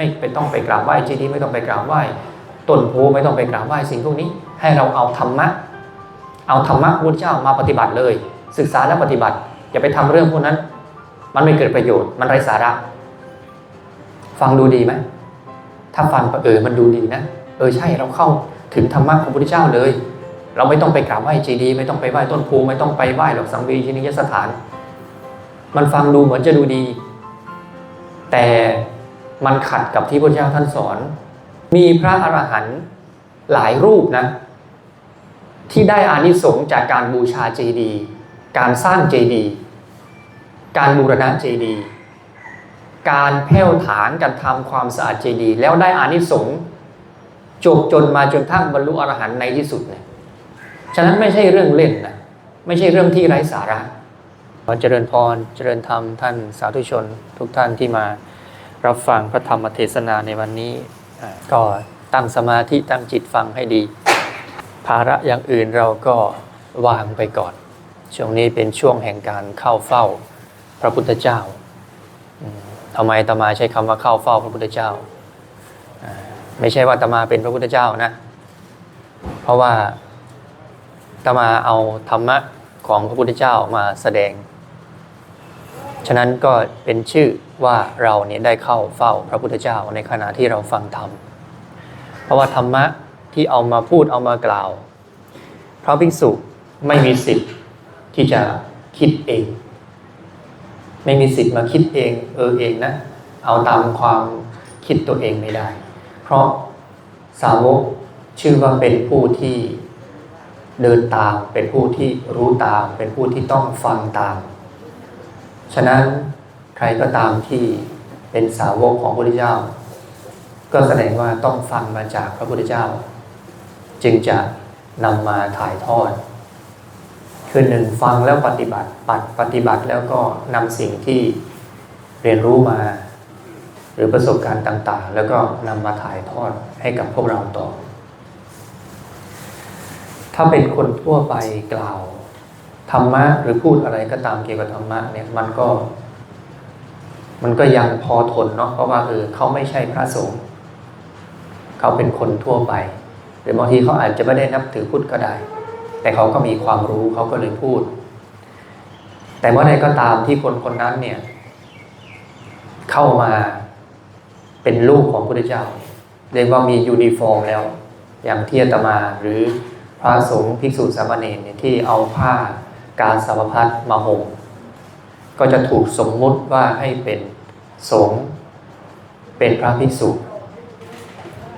ไม่ไปต้องไปกราบไหว้เจดีย์ไม่ต้องไปกราบไหว้ต้นโพไม่ต้องไปกราบไหว้สิ่งพวกนี้ ให้เราเอาธรรมะ เอาธรรมะพุทธเจ้ามาปฏิบัติเลย ศึกษาและปฏิบัติ อย่าไปทำเรื่องพวกนั้น มันไม่เกิดประโยชน์มันไร้สาระ ฟังดูดีไหมถ้าฟังเออมันดูดีนะ เออใช่เราเข้าถึงธรรมะของพระพุทธเจ้าเลย เราไม่ต้องไปกราบไหว้เจดีย์ไม่ต้องไปไหว้ต้นโพไม่ต้องไปไหว้หรอกสังเวชนียสถาน มันฟังดูเหมือนจะดูดี แต่ มันขัดกับที่พระเจ้าท่านสอน มีพระอรหันต์หลายรูปนะ ที่ได้อานิสงส์จากการบูชาเจดีย์การสร้างเจดีย์การบูรณะเจดีย์การแผ่วถางการทำความสะอาดเจดีย์แล้วได้อานิสงส์จบจนมาจนทั้งบรรลุอรหันต์ในที่สุดเนี่ยฉะนั้นไม่ใช่เรื่องเล่นนะไม่ใช่เรื่องที่ไร้สาระขอเจริญพรเจริญธรรมท่านสาธุชนทุกท่านที่มา รับฟังพระธรรมเทศนาในวันนี้อ่าก็ตั้งสมาธิตั้งจิตฟังให้ดี ภาระอย่างอื่นเราก็วางไปก่อน ช่วงนี้เป็นช่วงแห่งการเข้าเฝ้าพระพุทธเจ้าอืมทำไมตมาใช้คำว่าเข้าเฝ้าพระพุทธเจ้าอ่าไม่ใช่ว่าตมาเป็นพระพุทธเจ้านะ เพราะว่าตมาเอาธรรมะของพระพุทธเจ้ามาแสดง ฉะนั้นก็เป็นชื่อ ว่าเราเนี่ยได้เข้าเฝ้าพระพุทธเจ้าในขณะที่เราฟังธรรม เพราะว่าธรรมะที่เอามาพูดเอามากล่าว พระภิกษุไม่มีสิทธิ์ที่จะคิดเอง ไม่มีสิทธิ์มาคิดเอง เออเองนะ เอาตามความคิดตัวเองไม่ได้ เพราะสาวกชื่อว่าเป็นผู้ที่เดินตาม เป็นผู้ที่รู้ตาม เป็นผู้ที่ต้องฟังตาม ฉะนั้น ใครก็ตามที่เป็นสาวกของพระพุทธเจ้า ก็แสดงว่าต้องฟังมาจากพระพุทธเจ้า จึงจะนำมาถ่ายทอด คือหนึ่งฟังแล้วปฏิบัติปัดปฏิบัติแล้วก็นำสิ่งที่เรียนรู้มา หรือประสบการณ์ต่าง ๆ แล้วก็นำมาถ่ายทอดให้กับพวกเราต่อ ถ้าเป็นคนทั่วไปกล่าวธรรมะหรือพูดอะไรก็ตามเกี่ยวกับธรรมะเนี่ยมันก็ มันก็ยังพอทนเนาะเพราะว่าเออเขาไม่ใช่พระสงฆ์เขาเป็นคนทั่วไป หรือบางทีเขาอาจจะไม่ได้นับถือพุทธก็ได้ แต่เขาก็มีความรู้เขาก็เลยพูด แต่เมื่อใดก็ตามที่คนคนนั้นเนี่ย เข้ามาเป็นลูกของพระพุทธเจ้าเรียกว่ามียูนิฟอร์มแล้ว อย่างที่อาตมาหรือพระสงฆ์ภิกษุสามเณรเนี่ยที่เอาผ้าการสาวพัดมาห่มก็จะถูกสมมุติว่าให้เป็น สงฆ์เป็นพระภิกษุ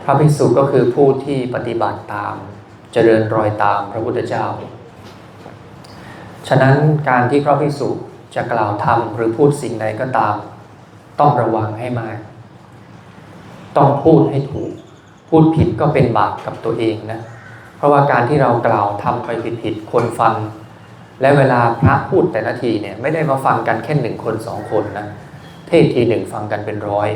พระภิกษุก็คือผู้ที่ปฏิบัติตาม เจริญรอยตามพระพุทธเจ้า ฉะนั้นการที่พระภิกษุจะกล่าวธรรมหรือพูดสิ่งใดก็ตาม ต้องระวังให้มาก ต้องพูดให้ถูก พูดผิดก็เป็นบาปกับตัวเองนะ เพราะว่าการที่เรากล่าวทำไปผิดๆคนฟังและเวลาพระพูดแต่ละทีเนี่ยไม่ได้มาฟังกันแค่หนึ่งคนสองคนนะ ศทีหนึ่งฟังกันเป็นร้อย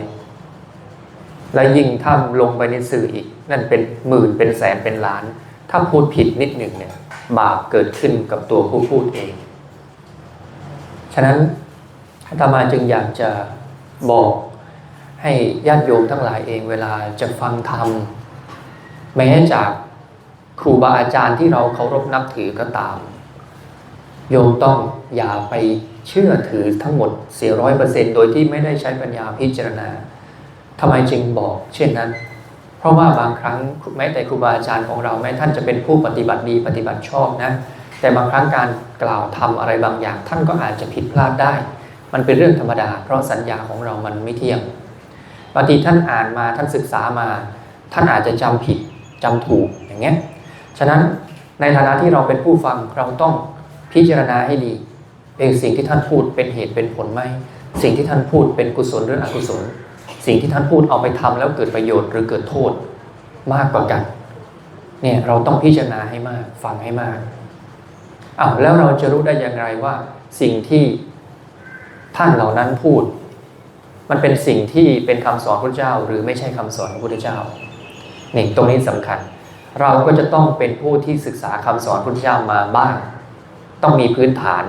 และยิ่งถ้าลงไปในสื่ออีก นั่นเป็นหมื่นเป็นแสนเป็นล้าน ถ้าพูดผิดนิดหนึ่งเนี่ยบาปเกิดขึ้นกับตัวผู้พูดเอง ฉะนั้นอาตมาจึงอยากจะบอกให้ญาติโยมทั้งหลายเองเวลาจะฟังธรรมแม้จากครูบาอาจารย์ที่เราเคารพนับถือก็ตาม โยมต้องอย่าไป เชื่อถือทั้งหมดเสียร้อยเปอร์เซ็นโดยที่ไม่ได้ใช้ปัญญาพิจารณาทำไมจึงบอก เช่นนั้น เพราะว่าบางครั้งแม้แต่ครูบาอาจารย์ของเราแม้ท่านจะเป็นผู้ปฏิบัติดีปฏิบัติชอบนะ แต่บางครั้งการกล่าวทำอะไรบางอย่าง ท่านก็อาจจะผิดพลาดได้ มันเป็นเรื่องธรรมดา เพราะสัญญาของเรามันไม่เที่ยงบางทีท่านอ่านมาท่านศึกษามา ท่านอาจจะจำผิดจำถูกอย่างเงี้ยฉะนั้นในฐานะที่เราเป็นผู้ฟังเราต้องพิจารณาให้ดี เองสิ่งที่ท่านพูดเป็นเหตุเป็นผลไหมสิ่งที่ท่านพูดเป็นกุศลหรืออกุศล สิ่งที่ท่านพูดเอาไปทำแล้วเกิดประโยชน์หรือเกิดโทษมากกว่ากัน เนี่ยเราต้องพิจารณาให้มากฟังให้มากอ้าวแล้วเราจะรู้ได้อย่างไรว่า สิ่งที่ท่านเหล่านั้นพูด มันเป็นสิ่งที่เป็นคำสอนพระเจ้า หรือไม่ใช่คำสอนของพระเจ้านี่ตรงนี้สำคัญ เราก็จะต้องเป็นผู้ที่ศึกษาคำสอนพระเจ้ามาบ้าง ต้องมีพื้นฐาน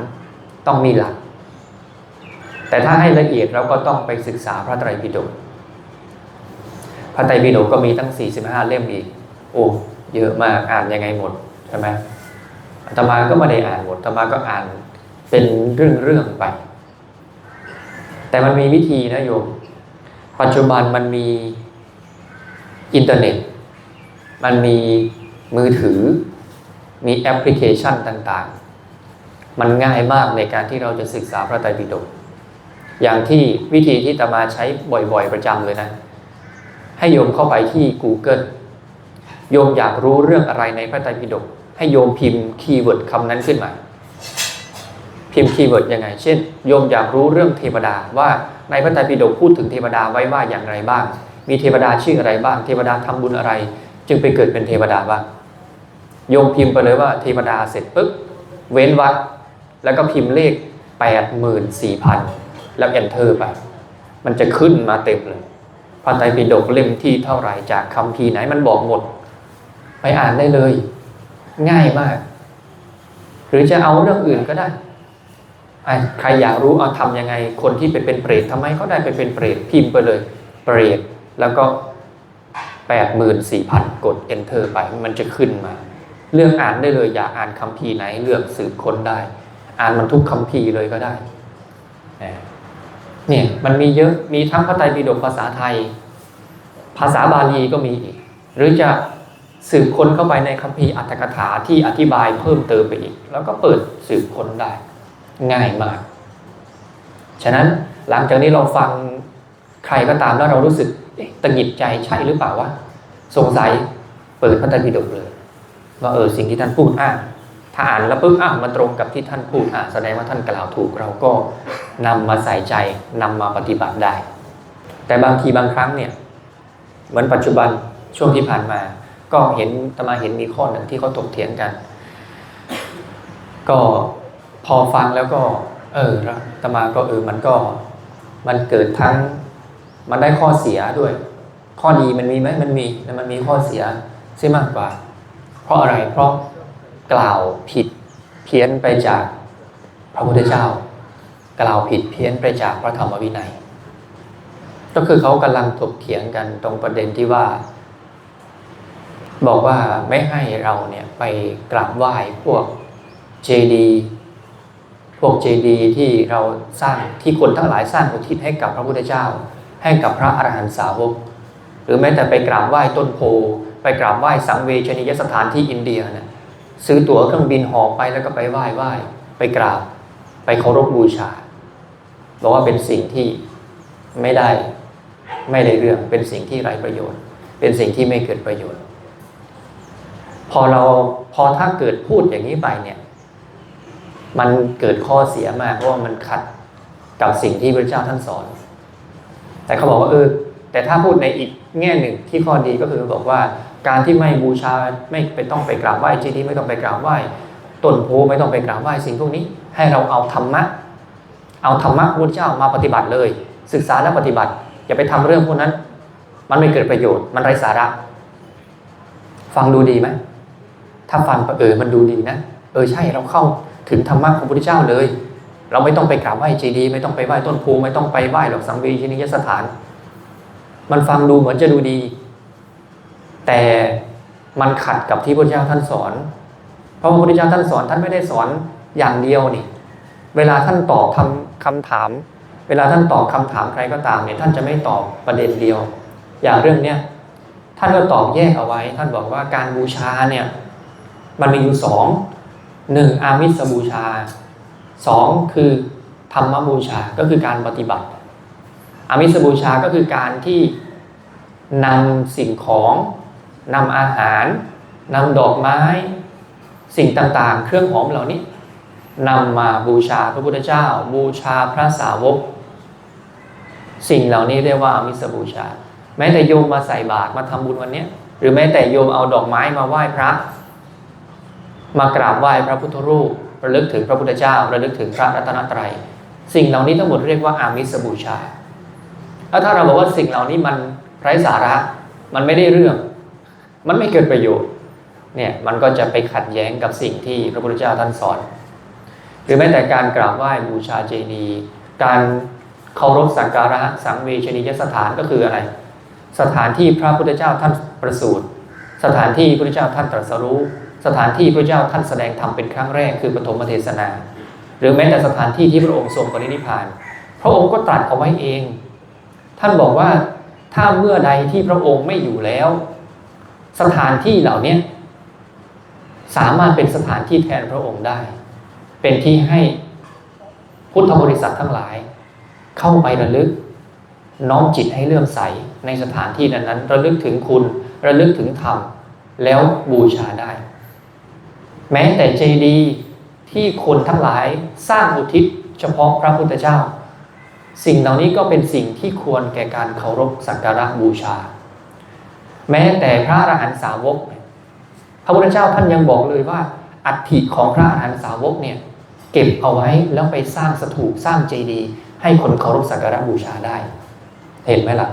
ต้องมีหลัก แต่ถ้าให้ละเอียดเราก็ต้องไปศึกษาพระไตรปิฎกพระไตรปิฎกก็มีตั้ง 45 เล่มอีก โอ้เยอะมากอ่านยังไงหมดใช่ไหมอาตมาก็ไม่ได้อ่านหมดอาตมาก็อ่านเป็นเรื่องๆไป แต่มันมีวิธีนะโยม ปัจจุบันมันมีอินเทอร์เน็ต มันมีมือถือ มีแอปพลิเคชันต่างๆ มันง่ายมากในการที่เราจะศึกษาพระไตรปิฎกอย่างที่วิธีที่ตมาใช้บ่อยๆประจำเลยนะ ให้โยมเข้าไปที่ Google โยมอยากรู้เรื่องอะไรในพระไตรปิฎกให้โยมพิมพ์คีย์เวิร์ดคำนั้นขึ้นมา พิมพ์คีย์เวิร์ดยังไง เช่น โยมอยากรู้เรื่องเทวดาว่าในพระไตรปิฎกพูดถึงเทวดาไว้ว่าอย่างไรบ้าง มีเทวดาชื่ออะไรบ้าง เทวดาทำบุญอะไร จึงไปเกิดเป็นเทวดาบ้าง โยมพิมพ์ไปเลยว่าเทวดาเสร็จปุ๊บเว้นวรรค แล้วก็พิมพ์เลข 84,000 แล้ว enter ไป มันจะขึ้นมาเต็มเลยพระไตรปิฎกเล่มที่เท่าไหร่จากคำพีไหนมันบอกหมด ไปอ่านได้เลย ง่ายมาก หรือจะเอาเรื่องอื่นก็ได้ ใครอยากรู้เอาทำยังไง คนที่ไปเป็นเปรตทำไมเขาได้ไปเป็นเปรตพิมพ์ไปเลย เปรตแล้วก็ 84,000 กด enter ไปมันจะขึ้นมาเรื่องอ่านได้เลยอยากอ่านคำพีร์ไหนเลือกสืบค้นได้ อ่านมันทุกคำพีเลยก็ได้เนี่ยมันมีเยอะมีทั้งพระไตรปิฎกภาษาไทย ภาษาบาลีก็มีอีก หรือจะสืบค้นเข้าไปในคัมภีร์อัตถกถาที่อธิบายเพิ่มเติมไปอีก แล้วก็เปิดสืบค้นได้ ง่ายมาก ฉะนั้นหลังจากนี้เราฟังใครก็ตามแล้วเรารู้สึกตะหงิดใจใช่หรือเปล่าวะสงสัยเปิดพระไตรปิฎกเลย ว่าเออสิ่งที่ท่านพูดอะ ถ้าอ่านแล้วปุ๊บอะมันตรงกับที่ท่านพูดอะแสดงว่าท่านกล่าวถูก เราก็นำมาใส่ใจนำมาปฏิบัติได้ แต่บางทีบางครั้งเนี่ยเหมือนปัจจุบันช่วงที่ผ่านมา ก็เห็นตมาเห็นมีข้อหนึ่งที่เขาถกเถียงกัน ก็พอฟังแล้วก็ เออล้วตมาก็เออมันก็มันเกิดทั้งมันได้ข้อเสียด้วย ข้อดีมันมีไหมมันมีแต่มันมีข้อเสียใช่มากกว่า เพราะอะไรเพราะ กล่าวผิดเพี้ยนไปจากพระพุทธเจ้า กล่าวผิดเพี้ยนไปจากพระธรรมวินัย ก็คือเขากำลังถกเถียงกันตรงประเด็นที่ว่า บอกว่าไม่ให้เราเนี่ยไปกราบไหว้พวกเจดีพวกเจดีที่เราสร้างที่คนทั้งหลายสร้างอุทิศให้กับพระพุทธเจ้า ให้กับพระอรหันตสาวก หรือแม้แต่ไปกราบไหว้ต้นโพไปกราบไหว้สังเวชนียสถานที่อินเดียเนี่ย ซื้อตั๋วเครื่องบินหอไปแล้วก็ไปไหว้ไหว้ไปกราบ ไปเคารพบูชาบอกว่าเป็นสิ่งที่ไม่ได้ไม่ได้เรื่อง เป็นสิ่งที่ไร้ประโยชน์ เป็นสิ่งที่ไม่เกิดประโยชน์ พอเราพอถ้าเกิดพูดอย่างนี้ไปเนี่ย มันเกิดข้อเสียมากเพราะว่ามันขัดกับสิ่งที่พระเจ้าท่านสอน แต่เขาบอกว่าเออแต่ถ้าพูดในอีกแง่หนึ่งที่ข้อดีก็คือบอกว่า การที่ไม่บูชาไม่ไปต้องไปกราบไหว้เจดีย์ไม่ต้องไปกราบไหว้ต้นโพไม่ต้องไปกราบไหว้สิ่งพวกนี้ ให้เราเอาธรรมะ เอาธรรมะพระพุทธเจ้ามาปฏิบัติเลย ศึกษาและปฏิบัติ อย่าไปทำเรื่องพวกนั้น มันไม่เกิดประโยชน์มันไร้สาระ ฟังดูดีไหมถ้าฟังเออมันดูดีนะ เออใช่เราเข้าถึงธรรมะของพระพุทธเจ้าเลย เราไม่ต้องไปกราบไหว้เจดีย์ไม่ต้องไปไหว้ต้นโพไม่ต้องไปไหว้หรอกสังเวชนียสถาน มันฟังดูเหมือนจะดูดี แต่มันขัดกับที่พระเจ้าท่านสอน เพราะพระพุทธเจ้าท่านสอนท่านไม่ได้สอนอย่างเดียวนี่ เวลาท่านตอบคำคำถาม เวลาท่านตอบคำถามใครก็ตามเนี่ยท่านจะไม่ตอบประเด็นเดียว อย่างเรื่องเนี้ยท่านก็ตอบแยกเอาไว้ ท่านบอกว่าการบูชาเนี่ย มันมีอยู่สองหนึ่งอามิสบูชาสองคือธรรมบูชาก็คือการปฏิบัติ อามิสบูชาก็คือการที่นำสิ่งของ นำอาหารนำดอกไม้ สิ่งต่างๆ เครื่องหอมเหล่านี้นำมาบูชาพระพุทธเจ้า บูชาพระสาวก สิ่งเหล่านี้เรียกว่าอามิสบูชา แม้แต่โยมมาใส่บาตรมาทำบุญวันนี้หรือแม้แต่โยมเอาดอกไม้มาไหว้พระ มากราบไหว้พระพุทธรูประลึกถึงพระพุทธเจ้าระลึกถึงพระรัตนตรัย สิ่งเหล่านี้ทั้งหมดเรียกว่าอามิสบูชาถ้าเราบอกว่าสิ่งเหล่านี้มันไร้สาระ มันไม่ได้เรื่อง มันไม่เกิดประโยชน์เนี่ยมันก็จะไปขัดแย้งกับสิ่งที่พระพุทธเจ้าท่านสอน หรือแม้แต่การกราบไหว้บูชาเจดีย์การเคารพสักการะสังเวชนียสถานก็คืออะไร สถานที่พระพุทธเจ้าท่านประสูติสถานที่พระพุทธเจ้าท่านตรัสรู้ สถานที่พระพุทธเจ้าท่านแสดงธรรมเป็นครั้งแรกคือปฐมเทศนา หรือแม้แต่สถานที่ที่พระองค์ทรงปรินิพพาน พระองค์ก็ตรัสเอาไว้เอง ท่านบอกว่าถ้าเมื่อใดที่พระองค์ไม่อยู่แล้ว สถานที่เหล่านี้สามารถเป็นสถานที่แทนพระองค์ได้ เป็นที่ให้พุทธบริษัททั้งหลาย เข้าไประลึก น้อมจิตให้เลื่อมใสในสถานที่นั้นนั้นระลึกถึงคุณ ระลึกถึงธรรม แล้วบูชาได้ แม้แต่เจดีย์ที่คนทั้งหลายสร้างอุทิศเฉพาะพระพุทธเจ้า สิ่งเหล่านี้ก็เป็นสิ่งที่ควรแก่การเคารพสักการะบูชา แม้แต่พระอรหันตสาวก พระพุทธเจ้าท่านยังบอกเลยว่า อัฐิของพระอรหันตสาวกเนี่ยเก็บเอาไว้แล้วไปสร้างสถูปสร้างเจดีย์ให้คนเคารพสักการะบูชาได้ เห็นไหมล่ะ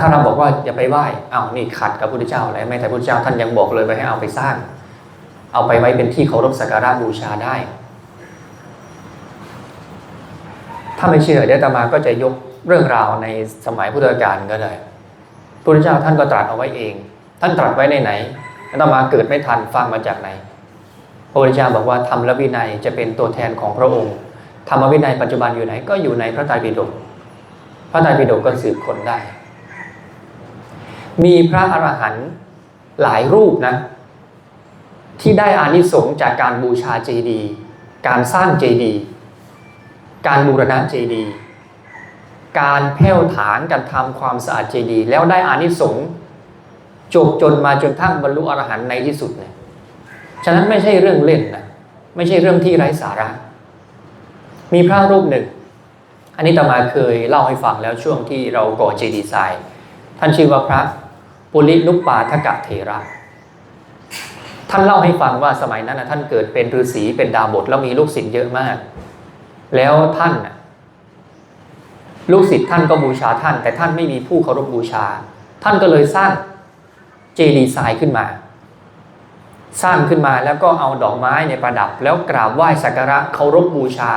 ถ้าเราบอกว่าอย่าไปไหว้อ้าวนี่ขัดกับพระพุทธเจ้าแล้วแม้แต่พระพุทธเจ้าท่านยังบอกเลยไปให้เอาไปสร้าง เอาไปไว้เป็นที่เคารพสักการะบูชาได้ถ้าไม่เชื่อเดี๋ยวตมาก็จะยกเรื่องราวในสมัยพุทธกาลก็ได้ พระพุทธเจ้าท่านก็ตรัสเอาไว้เอง ท่านตรัสไว้ในไหนอาตมาเกิดไม่ทันฟังมาจากไหน พระพุทธเจ้าบอกว่าธรรมและวินัยจะเป็นตัวแทนของพระองค์ธรรมวินัยปัจจุบันอยู่ไหนก็อยู่ในพระไตรปิฎกพระไตรปิฎกก็สืบคนได้ มีพระอรหันต์หลายรูปนะ ที่ได้อานิสงส์จากการบูชาเจดีย์การสร้างเจดีย์การบูรณะเจดีย์ การแผ่วถางการทำความสะอาดเจดีย์แล้วได้อานิสงส์จบจนมาจนทั้งบรรลุอรหันต์ในที่สุดเนี่ยฉะนั้นไม่ใช่เรื่องเล่นนะไม่ใช่เรื่องที่ไร้สาระ มีพระรูปหนึ่ง อันนี้ตมาเคยเล่าให้ฟังแล้วช่วงที่เราก่อเจดีย์ทรายท่านชื่อว่าพระปุรินุปปาทกะเทระท่านเล่าให้ฟังว่าสมัยนั้นนะท่านเกิดเป็นฤาษีเป็นดาบทแล้วมีลูกศิษย์เยอะมาก แล้วท่านนะ ลูกศิษย์ท่านก็บูชาท่าน แต่ท่านไม่มีผู้เคารพบูชา ท่านก็เลยสร้างเจดีย์ทรายขึ้นมา สร้างขึ้นมาแล้วก็เอาดอกไม้ในประดับ แล้วกราบไหว้สักการะเคารพบูชา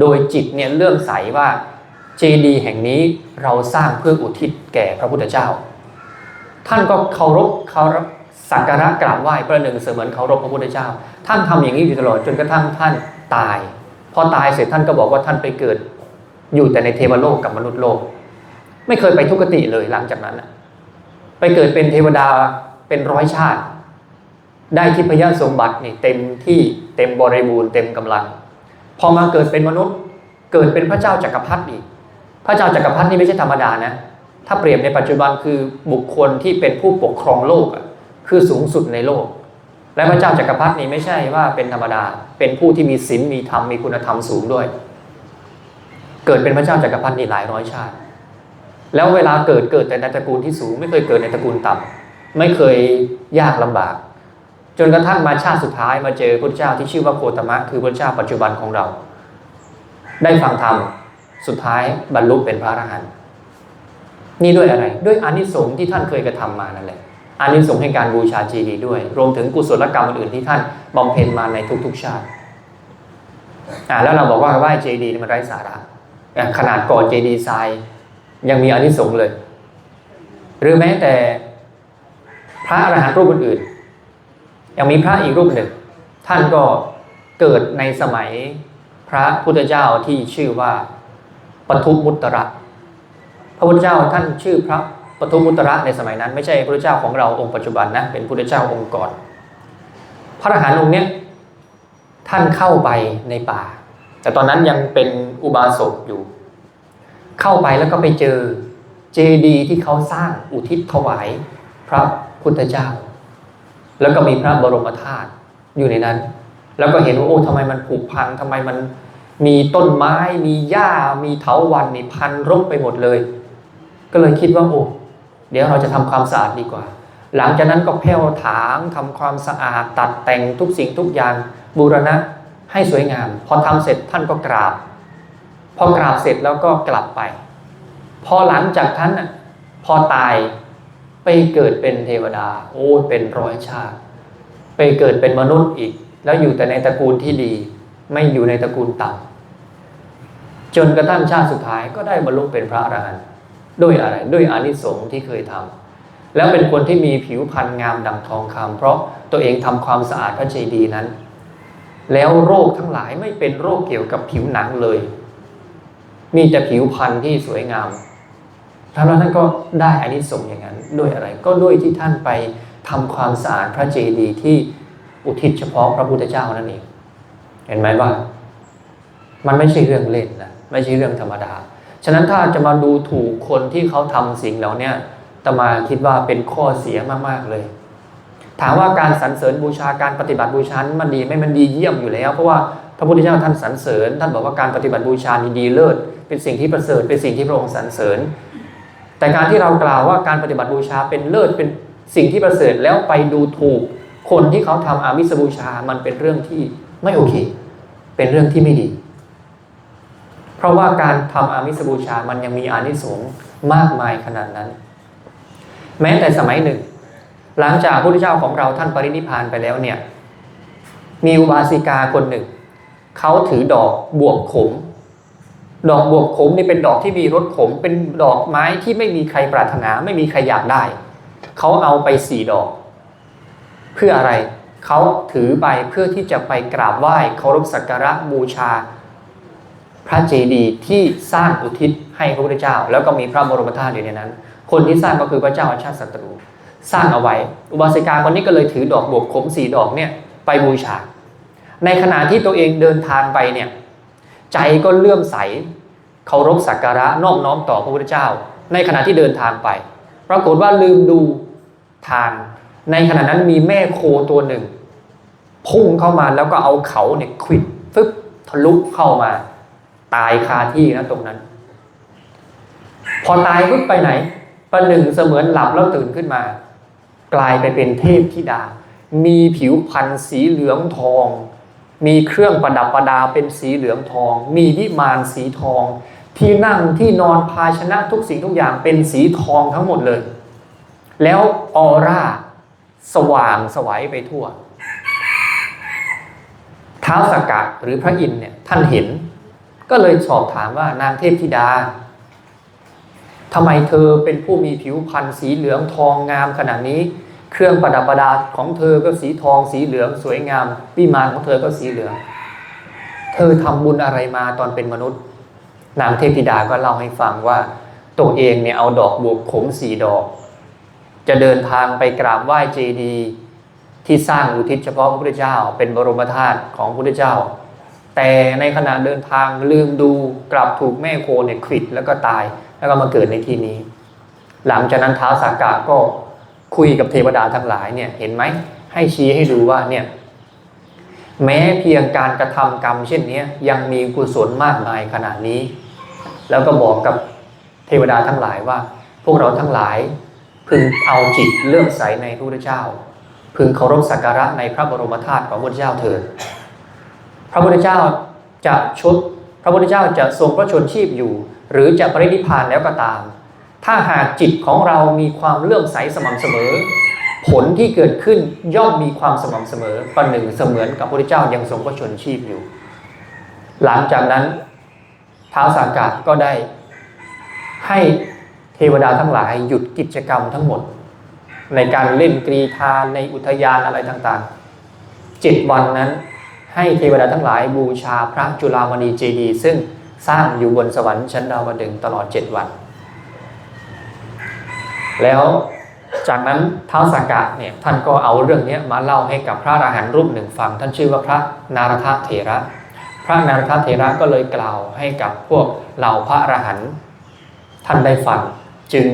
โดยจิตเนี่ยเลื่อมใสว่าเจดีย์แห่งนี้เราสร้างเพื่ออุทิศแก่พระพุทธเจ้า ท่านก็เคารพเคารพสักการะกราบไหว้ประหนึ่งเสมือนเคารพพระพุทธเจ้า ท่านทำอย่างนี้อยู่ตลอดจนกระทั่งท่านตาย พอตายเสร็จท่านก็บอกว่าท่านไปเกิด อยู่แต่ในเทวโลกกับมนุษย์โลก ไม่เคยไปทุกติเลยหลังจากนั้นไปเกิดเป็นเทวดาเป็นร้อยชาติ ได้ทิพยสมบัตินี่เต็มที่เต็มบริบูรณ์เต็มกำลัง พอมาเกิดเป็นมนุษย์ เกิดเป็นพระเจ้าจักรพรรดิอีก พระเจ้าจักรพรรดินี่ไม่ใช่ธรรมดานะถ้าเปรียบในปัจจุบันคือบุคคลที่เป็นผู้ปกครองโลกอะคือสูงสุดในโลก และพระเจ้าจักรพรรดินี่ไม่ใช่ว่าเป็นธรรมดา เป็นผู้ที่มีศีลมีธรรมมีคุณธรรมสูงด้วย เกิดเป็นพระเจ้าจักรพรรดินี่หลายร้อยชาติ แล้วเวลาเกิดเกิดแต่ในตระกูลที่สูง ไม่เคยเกิดในตระกูลต่ำไม่เคยยากลำบาก จนกระทั่งมาชาติสุดท้ายมาเจอพระเจ้าที่ชื่อว่าโคตมะ คือพระเจ้าปัจจุบันของเรา ได้ฟังธรรมสุดท้ายบรรลุเป็นพระอรหันต์นี่ด้วยอะไร ด้วยอานิสงส์ที่ท่านเคยกระทำมานั่นแหละอานิสงส์ให้การบูชาเจดีย์ด้วย รวมถึงกุศลกรรมอื่นที่ท่านบำเพ็ญมาในทุกๆชาติอ่าแล้วเราบอกว่าไหว้เจดีย์มันไร้สาระ ขนาดก่อเจดีย์ทรายยังมีอนิสงส์เลย หรือแม้แต่พระอรหันต์รูปอื่นๆยังมีพระอีกรูปหนึ่ง ท่านก็เกิดในสมัยพระพุทธเจ้าที่ชื่อว่าปทุมมุตระพระพุทธเจ้าท่านชื่อพระปทุมมุตระในสมัยนั้น ไม่ใช่พระพุทธเจ้าของเราองค์ปัจจุบันนะเป็นพุทธเจ้าองค์ก่อน พระอรหันต์องค์เนี้ยท่านเข้าไปในป่า แต่ตอนนั้นยังเป็นอุบาสกอยู่ เข้าไปแล้วก็ไปเจอเจดีย์ที่เขาสร้างอุทิศถวายพระพุทธเจ้า แล้วก็มีพระบรมธาตุอยู่ในนั้น แล้วก็เห็นว่าโอ้ทำไมมันผุพังทำไมมันมีต้นไม้ มีหญ้า มีเถาวันนี่พันรกไปหมดเลย ก็เลยคิดว่าโอ้เดี๋ยวเราจะทำความสะอาดดีกว่า หลังจากนั้นก็แผ่วถางทำความสะอาดตัดแต่งทุกสิ่งทุกอย่างบูรณะ ให้สวยงาม พอทำเสร็จท่านก็กราบ พอกราบเสร็จแล้วก็กลับไป พอหลังจากนั้นพอตายไปเกิดเป็นเทวดา โอ้เป็นร้อยชาติ ไปเกิดเป็นมนุษย์อีก แล้วอยู่แต่ในตระกูลที่ดี ไม่อยู่ในตระกูลต่ำจนกระทั่งชาติสุดท้ายก็ได้บรรลุเป็นพระอรหันต์ด้วยอะไรด้วยอานิสงส์ที่เคยทำแล้วเป็นคนที่มีผิวพรรณงามดังทองคำเพราะตัวเองทำความสะอาดพระเจดีย์นั้น แล้วโรคทั้งหลายไม่เป็นโรคเกี่ยวกับผิวหนังเลย มีแต่ผิวพรรณที่สวยงามท่านแล้วท่านก็ได้อานิสงส์อย่างนั้นด้วยอะไร ก็ด้วยที่ท่านไปทำความสะอาดพระเจดีย์ที่อุทิศเฉพาะพระพุทธเจ้านั่นเอง เห็นไหมว่า มันไม่ใช่เรื่องเล่นนะไม่ใช่เรื่องธรรมดา ฉะนั้นถ้าจะมาดูถูกคนที่เขาทำสิ่งเหล่านี้ตมาคิดว่าเป็นข้อเสียมากๆเลย ถามว่าการสรรเสริญบูชาการปฏิบัติบูชานั้นมันดีไหม่มันดีเยี่ยมอยู่แล้ว เพราะว่าพระพุทธเจ้าท่านสรรเสริญ ท่านบอกว่าการปฏิบัติบูชานี่ดีเลิศเป็นสิ่งที่ประเสริฐเป็นสิ่งที่พระองค์สรรเสริญ แต่การที่เรากล่าวว่าการปฏิบัติบูชาเป็นเลิศเป็นสิ่งที่ประเสริฐแล้วไปดูถูก คนที่เขาทำอามิสบูชามันเป็นเรื่องที่ไม่โอเค เป็นเรื่องที่ไม่ดี เพราะว่าการทำอามิสบูชามันยังมีอานิสงส์มากมายขนาดนั้น แม้แต่สมัยหนึ่ง หลังจากพระพุทธเจ้าของเราท่านปรินิพานไปแล้วเนี่ยมีอุบาสิกาคนหนึ่ง เขาถือดอกบวบขม ดอกบวบขมนี่เป็นดอกที่มีรสขม เป็นดอกไม้ที่ไม่มีใครปรารถนา ไม่มีใครอยากได้ เขาเอาไปสี่ดอก เพื่ออะไรเขาถือไปเพื่อที่จะไปกราบไหว้เคารพสักการะบูชา พระเจดีย์ที่สร้างอุทิศให้พระพุทธเจ้า แล้วก็มีพระบรมธาตุอยู่ในนั้น คนที่สร้างก็คือพระเจ้าอาชาติศัตรู สร้างเอาไว้ อุบาสิกาคนนี้ก็เลยถือดอกบวบขมสีดอกเนี่ยไปบูชา ในขณะที่ตัวเองเดินทางไปเนี่ยใจก็เลื่อมใสเคารพสักการะนอบน้อมต่อพระพุทธเจ้า ในขณะที่เดินทางไป ปรากฏว่าลืมดูทาง ในขณะนั้นมีแม่โคตัวหนึ่ง พุ่งเข้ามาแล้วก็เอาเขาเนี่ยขวิดฟึบทะลุเข้ามาตายคาที่นะตรงนั้น พอตายปุ๊บไปไหนประหนึ่งเสมือนหลับแล้วตื่นขึ้นมา กลายไปเป็นเทพธิดา มีผิวพรรณสีเหลืองทอง มีเครื่องประดับประดาเป็นสีเหลืองทอง มีวิมานสีทอง ที่นั่งที่นอนภาชนะทุกสิ่งทุกอย่างเป็นสีทองทั้งหมดเลย แล้วออร่าสว่างสวัยไปทั่วท้าวสกกะหรือพระอินทร์เนี่ยท่านเห็น ก็เลยสอบถามว่านางเทพธิดา ทำไมเธอเป็นผู้มีผิวพรรณสีเหลืองทองงามขนาดนี้ เครื่องประดับประดาของเธอก็สีทองสีเหลืองสวยงามวิมานของเธอก็สีเหลือง เธอทำบุญอะไรมาตอนเป็นมนุษย์ นางเทพธิดาก็เล่าให้ฟังว่าตัวเองเนี่ยเอาดอกบวบขมสีดอก จะเดินทางไปกราบไหว้เจดีย์ที่สร้างอุทิศเฉพาะพระพุทธเจ้า เป็นบรมธาตุของพระพุทธเจ้า แต่ในขณะเดินทางลืมดูกลับถูกแม่โคเนี่ยขวิดแล้วก็ตาย แล้วก็มาเกิดในที่นี้ หลังจากนั้นท้าวสากาก็คุยกับเทวดาทั้งหลายเนี่ยเห็นไหมให้ชี้ให้ดูว่าเนี่ยแม้เพียงการกระทำกรรมเช่นนี้ยังมีกุศลมากมายขนาดนี้ แล้วก็บอกกับเทวดาทั้งหลายว่า พวกเราทั้งหลายพึงเอาจิตเลื่อมใสในพระพุทธเจ้า พึงเคารพสักการะในพระบรมธาตุของพระพุทธเจ้าเถิดพระพุทธเจ้าจะชดพระพุทธเจ้าจะทรงพระชนชีพอยู่ หรือจะปรินิพานแล้วก็ตาม ถ้าหากจิตของเรามีความเลื่อมใสสม่ำเสมอ ผลที่เกิดขึ้นย่อมมีความสม่ำเสมอประหนึ่งเสมือนกับพระเจ้ายังทรงพระชนชีพอยู่ หลังจากนั้นท้าวสากาก็ได้ ให้เทวดาทั้งหลายหยุดกิจกรรมทั้งหมด ในการเล่นกรีธาในอุทยานอะไรต่างๆเจ็ดวันนั้นให้เทวดาทั้งหลายบูชาพระจุลามณีเจดีย์ซึ่ง สร้างอยู่บนสวรรค์ชั้นดาวดึงตลอดเจ็ดวัน แล้วจากนั้นท้าวสักกะเนี่ยท่านก็เอาเรื่องนี้มาเล่าให้กับพระอรหันต์รูปหนึ่งฟัง ท่านชื่อว่าพระนารถเถระ พระนารถเถระก็เลยกล่าวให้กับพวกเหล่าพระอรหันต์ท่านได้ฟังจึง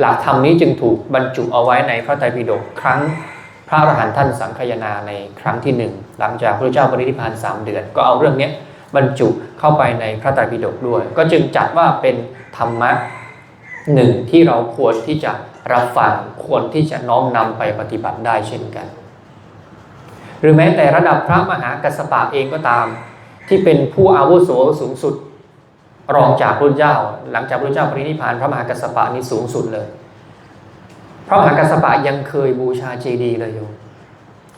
หลักธรรมนี้จึงถูกบรรจุเอาไว้ในพระไตรปิฎกครั้งพระอรหันต์ท่านสังคายนาในครั้งที่หนึ่งหลังจากพระเจ้าปรินิพพานสามเดือน ก็เอาเรื่องนี้ บรรจุเข้าไปในพระไตรปิฎกด้วย ก็จึงจัดว่าเป็นธรรมะหนึ่งที่เราควรที่จะรับฟังควรที่จะน้อมนำไปปฏิบัติได้เช่นกัน หรือแม้แต่ระดับพระมหากัสสปะเองก็ตาม ที่เป็นผู้อาวุโสสูงสุด รองจากพระเจ้า หลังจากพระเจ้าปรินิพานพระมหากัสสปะนี่สูงสุดเลยพระมหากัสสปะยังเคยบูชาเจดีย์เลยอยู่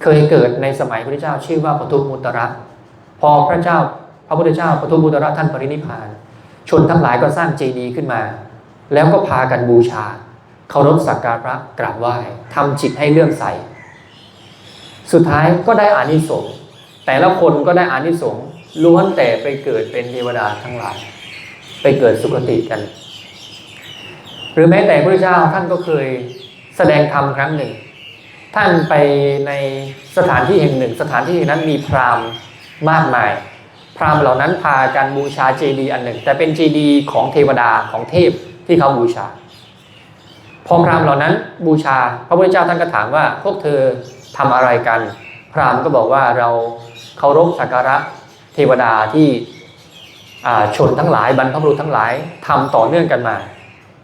เคยเกิดในสมัยพระเจ้าชื่อว่าปทุมมุตระพอพระเจ้า พระพุทธเจ้าปทุมมุตระท่านปรินิพาน ชนทั้งหลายก็สร้างเจดีย์ขึ้นมา แล้วก็พากันบูชาเคารพสักการะกราบไหว้ทำจิตให้เลื่อมใส สุดท้ายก็ได้อานิสงส์แต่ละคนก็ได้อานิสงส์ล้วนแต่ไปเกิดเป็นเทวดาทั้งหลาย ไปเกิดสุคติกัน หรือแม้แต่พระเจ้าท่านก็เคยแสดงธรรมครั้งหนึ่ง ท่านไปในสถานที่แห่งหนึ่ง สถานที่นั้นมีพราหมณ์มากมาย พราหมณ์เหล่านั้นพากันบูชาเจดีย์อันหนึ่ง แต่เป็นเจดีย์ของเทวดาของเทพที่เขาบูชา พอพราหมณ์เหล่านั้นบูชา พระพุทธเจ้าท่านก็ถามว่า พวกเธอทำอะไรกัน พราหมณ์ก็บอกว่าเราเคารพสักการะเทวดาที่ชนทั้งหลายบรรพบุรุษทั้งหลายทำต่อเนื่องกันมา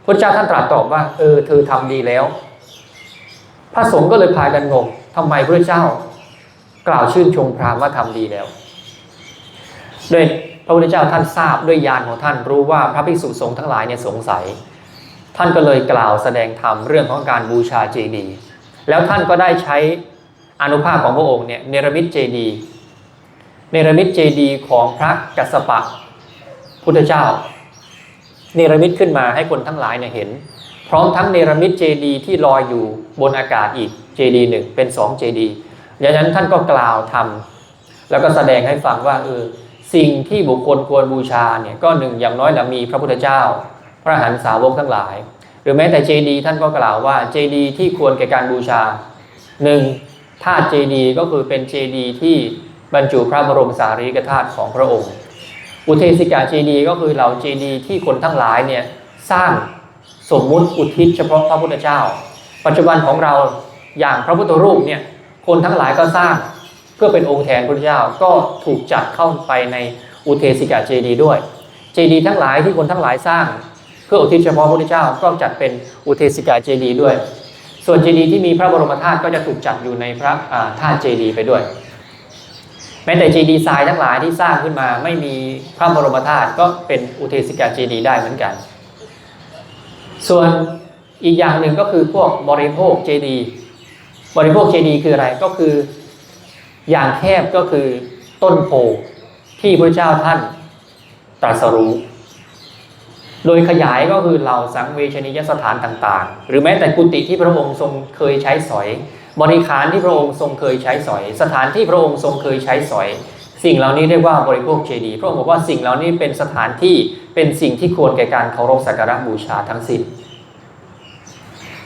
พระเจ้าท่านตรัสตอบว่า เออเธอทำดีแล้ว พระสงฆ์ก็เลยพากันงงทำไมพระเจ้ากล่าวชื่นชมพราหมณ์ว่าทำดีแล้ว โดยพระพุทธเจ้าท่านทราบด้วยญาณของท่านรู้ว่าพระภิกษุสงฆ์ทั้งหลายเนี่ยสงสัย ท่านก็เลยกล่าวแสดงธรรมเรื่องของการบูชาเจดีย์แล้วท่านก็ได้ใช้อนุภาพของพระองค์เนี่ยเนรมิตเจดีย์เนรมิตเจดีย์ของพระกัสสปะพุทธเจ้า เนรมิตขึ้นมาให้คนทั้งหลายเนี่ยเห็น พร้อมทั้งเนรมิตเจดีย์ที่ลอยอยู่บนอากาศอีกเจดีย์หนึ่งเป็นสองเจดีย์ดังนั้นท่านก็กล่าวทำแล้วก็แสดงให้ฟังว่าเออ สิ่งที่บุคคลควรบูชาเนี่ยก็หนึ่งอย่างน้อยละมีพระพุทธเจ้า พระหันสาวกทั้งหลาย หรือแม้แต่เจดีย์ท่านก็กล่าวว่าเจดีย์ที่ควรแก่การบูชาหนึ่งธาตุเจดีย์ก็คือเป็นเจดีย์ที่บรรจุพระบรมสารีริกธาตุของพระองค์ อุเทสิกาเจดีย์ก็คือเหล่าเจดีย์ที่คนทั้งหลายเนี่ยสร้างสมมุติอุทิศเฉพาะพระพุทธเจ้า ปัจจุบันของเราอย่างพระพุทธรูปเนี่ยคนทั้งหลายก็สร้าง พื่อเป็นองค์แทนพระพุทธเจ้าก็ถูกจัดเข้าไปในอุเทสิกาเจดีด้วย เจดีทั้งหลายที่คนทั้งหลายสร้าง เพื่ออุทิศเฉพาะพระพุทธเจ้าก็จัดเป็นอุเทสิกาเจดีด้วย ส่วนเจดีที่มีพระบรมธาตุก็จะถูกจัดอยู่ในพระธาตุเจดีไปด้วย แม้แต่เจดีทรายทั้งหลายที่สร้างขึ้นมาไม่มีพระบรมธาตุก็เป็นอุเทสิกาเจดีได้เหมือนกัน ส่วนอีกอย่างหนึ่งก็คือพวกบริโภคเจดีบริโภคเจดีคืออะไรก็คือ อย่างแคบก็คือต้นโพที่พระเจ้าท่านตรัสรู้ โดยขยายก็คือเหล่าสังเวชนียสถานต่างๆ หรือแม้แต่กุฏิที่พระองค์ทรงเคยใช้สอย บริขารที่พระองค์ทรงเคยใช้สอย สถานที่พระองค์ทรงเคยใช้สอย สิ่งเหล่านี้เรียกว่าบริโภคเจดีย์พระองค์บอกว่าสิ่งเหล่านี้เป็นสถานที่เป็นสิ่งที่ควรแก่การเคารพสักการะบูชาทั้งสิ้น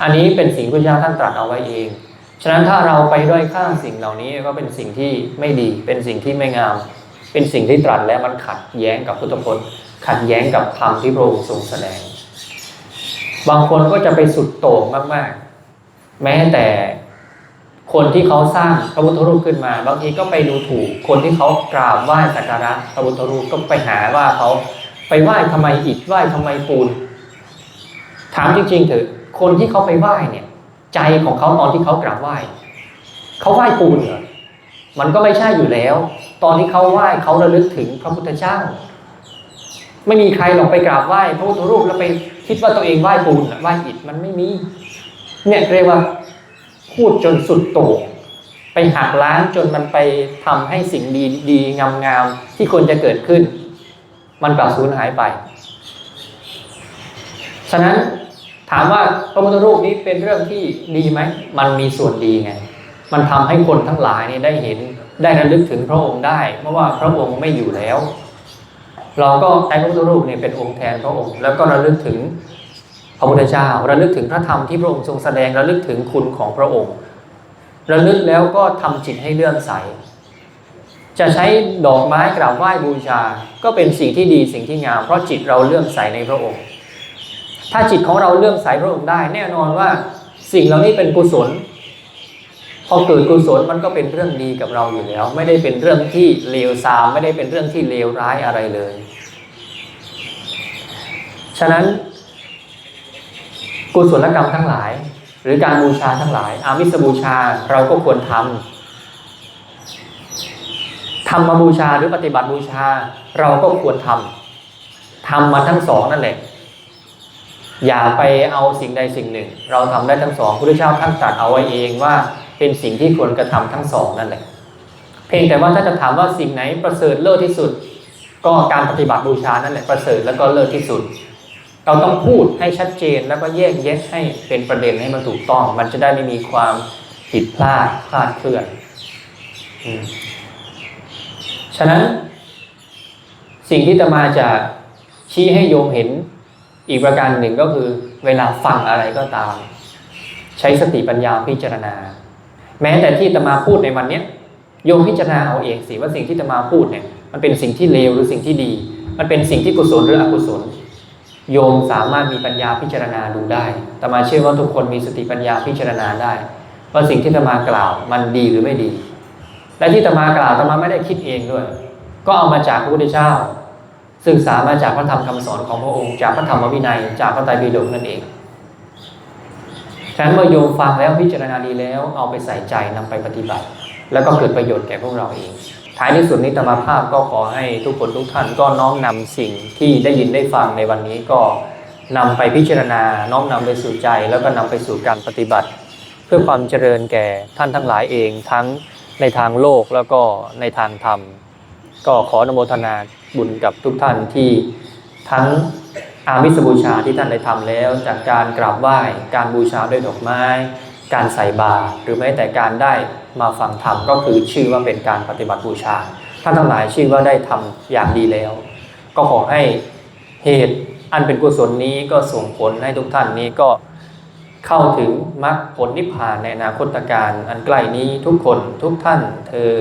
อันนี้เป็นสิ่งพระเจ้าท่านตรัสเอาไว้เอง ฉะนั้นถ้าเราไปด้อยค่างสิ่งเหล่านี้ก็เป็นสิ่งที่ไม่ดี เป็นสิ่งที่ไม่งาม เป็นสิ่งที่ตรัสแล้วมันขัดแย้งกับพุทธพจน์ ขัดแย้งกับธรรมที่พระองค์ทรงแสดง บางคนก็จะไปสุดโต่งมากๆ แม้แต่คนที่เขาสร้างพระพุทธรูปขึ้นมา บางทีก็ไปดูถูก คนที่เขากราบไหว้สักการะพระพุทธรูปก็ไปหาว่าเขาไปไหว้ทำไมอิฐไหว้ทำไมปูน ถามจริงๆเถอะคนที่เขาไปไหว้เนี่ย ใจของเขาตอนที่เขากราบไหว้เขาไหว้ปูนเหรอมันก็ไม่ใช่อยู่แล้ว ตอนที่เขาไหว้เขาระลึกถึงพระพุทธเจ้า ไม่มีใครหรอกไปกราบไหว้พระพุทธรูปแล้วไปคิดว่าตัวเองไหว้ปูนไหว้อิฐมันไม่มี เนี่ยเรียกว่าพูดจนสุดโต่งไปหักล้างจนมันไปทำให้สิ่งดีดีงามงามๆที่ควรจะเกิดขึ้น มันกลับสูญหายไป ฉะนั้น ถามว่าพระพุทธรูปนี้เป็นเรื่องที่ดีไหม มันมีส่วนดีไง มันทำให้คนทั้งหลายนี่ได้เห็นได้ระลึกถึงพระองค์ได้ เพราะว่าพระองค์ไม่อยู่แล้ว เราก็ใช้พระพุทธรูปเนี่ยเป็นองค์แทนพระองค์ แล้วก็ระลึกถึงพระพุทธเจ้าระลึกถึงพระธรรมที่พระองค์ทรงแสดงระลึกถึงคุณของพระองค์ระลึกแล้วก็ทำจิตให้เลื่อมใส จะใช้ดอกไม้กราบไหว้บูชา ก็เป็นสิ่งที่ดีสิ่งที่งามเพราะจิตเราเลื่อมใสในพระองค์ ถ้าจิตของเราเลื่อมใสพระองค์ได้ แน่นอนว่าสิ่งเหล่านี้เป็นกุศล พอเกิดกุศลมันก็เป็นเรื่องดีกับเราอยู่แล้ว ไม่ได้เป็นเรื่องที่เลวทรามไม่ได้เป็นเรื่องที่เลวร้ายอะไรเลย ฉะนั้นกุศลกรรมทั้งหลาย หรือการบูชาทั้งหลาย อามิสบูชาเราก็ควรทำธรรมบูชาหรือปฏิบัติบูชาเราก็ควรทำทำมาทั้งสองนั่นแหละ อย่าไปเอาสิ่งใดสิ่งหนึ่ง เราทำได้ทั้งสองพระพุทธเจ้าท่านตรัสเอาไว้เองว่าเป็นสิ่งที่ควรกระทำทั้งสองนั่นแหละ เพียงแต่ว่าถ้าจะถามว่าสิ่งไหนประเสริฐเลิศที่สุด ก็การปฏิบัติบูชานั่นแหละประเสริฐแล้วก็เลิศที่สุด เราต้องพูดให้ชัดเจนแล้วก็แยกแยะให้เป็นประเด็นให้มันถูกต้อง มันจะได้ไม่มีความผิดพลาดคลาดเคลื่อนฉะนั้นสิ่งที่จะมาจะชี้ให้โยมเห็น อีกประการหนึ่งก็คือเวลาฟังอะไรก็ตาม ใช้สติปัญญาพิจารณา แม้แต่ที่จะมาพูดในวันนี้โยมพิจารณาเอาเองสิว่าสิ่งที่จะมาพูดเนี่ยมันเป็นสิ่งที่เลวหรือสิ่งที่ดี มันเป็นสิ่งที่กุศลหรืออกุศล โยมสามารถมีปัญญาพิจารณาดูได้ตมาเชื่อว่าทุกคนมีสติปัญญาพิจารณาได้ ว่าสิ่งที่จะมากล่าวมันดีหรือไม่ดี และที่จะมากล่าวจะมาไม่ได้คิดเองด้วย ก็เอามาจากพระพุทธเจ้า ศึกษามาจากพระธรรมคำสอนของพระองค์ จากพระธรรมวินัย จากพระไตรปิฎกนั่นเองฉะนั้นเมื่อโยมฟังแล้วพิจารณาดีแล้วเอาไปใส่ใจนำไปปฏิบัติ แล้วก็เกิดประโยชน์แก่พวกเราเอง ท้ายที่สุดนี้ธรรมภาพก็ขอให้ทุกคนทุกท่านก็น้อมนำสิ่งที่ได้ยินได้ฟังในวันนี้ก็นำไปพิจารณาน้อมนำไปสู่ใจ แล้วก็นำไปสู่การปฏิบัติ เพื่อความเจริญแก่ท่านทั้งหลายเองทั้งในทางโลกแล้วก็ในทางธรรม ก็ขออนุโมทนาบุญกับทุกท่านที่ทั้งอามิสบูชาที่ท่านได้ทำแล้ว จากการกราบไหว้การบูชาด้วยดอกไม้ การใส่บาตรหรือแม้แต่การได้มาฟังธรรมก็คือชื่อว่าเป็นการปฏิบัติบูชาท่านทั้งหลายชื่อว่าได้ทำอย่างดีแล้ว ก็ขอให้เหตุอันเป็นกุศลนี้ก็ส่งผลให้ทุกท่านนี้ก็เข้าถึงมรรคผลนิพพานในอนาคตการอันใกล้นี้ทุกคนทุกท่านเทอ